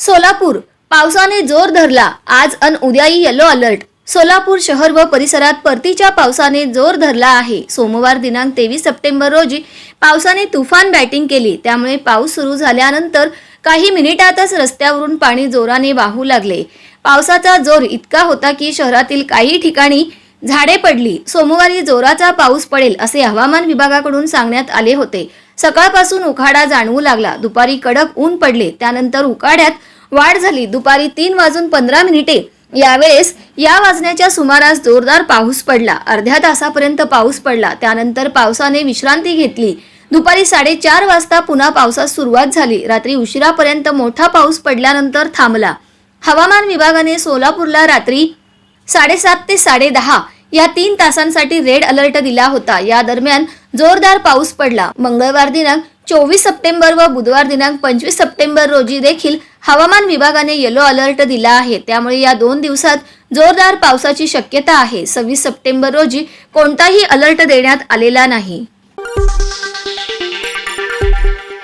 सोलापूर. पावसाने जोर धरला. आज अन उद्याही येलो अलर्ट सोलापूर शहर व परिसरात परतीच्या पावसाने जोर धरला आहे. सोमवार दिनांक तेवीस सप्टेंबर रोजी पावसाने तुफान बॅटिंग केली. त्यामुळे पाऊस सुरू झाल्यानंतर काही मिनिटातच रस्त्यावरून पाणी जोराने वाहू लागले. पावसाचा जोर इतका होता की शहरातील काही ठिकाणी झाडे पडली. सोमवारी जोराचा पाऊस पडेल असे हवामान विभागाकडून सांगण्यात आले होते. सकाळपासून उखाडा जाणवू लागला. दुपारी कडक ऊन पडले. त्यानंतर उकाड्यात वाढ झाली. दुपारी तीन वाजून पंधरा मिनिटे. यावेळेस या वाजण्याच्या सुमारास जोरदार पाऊस पडला. अर्ध्या तासापर्यंत पाऊस पडला. त्यानंतर पावसाने विश्रांती घेतली. दुपारी साडेचार वाजता पुन्हा पावसास सुरुवात झाली. रात्री उशिरापर्यंत मोठा पाऊस पडल्यानंतर थांबला. हवामान विभागाने सोलापूरला रात्री साडेसात ते साडेदहा या तीन तासांसाठी रेड अलर्ट दिला होता. या दरम्यान जोरदार पाऊस पडला. मंगळवार दिनांक चोवीस सप्टेंबर व बुधवार दिनांक पंचवीस सप्टेंबर रोजी देखील हवामान विभागाने येलो अलर्ट दिला आहे. त्यामुळे या दोन दिवसात जोरदार पावसाची शक्यता आहे. सव्वीस सप्टेंबर रोजी कोणताही अलर्ट देण्यात आलेला नाही.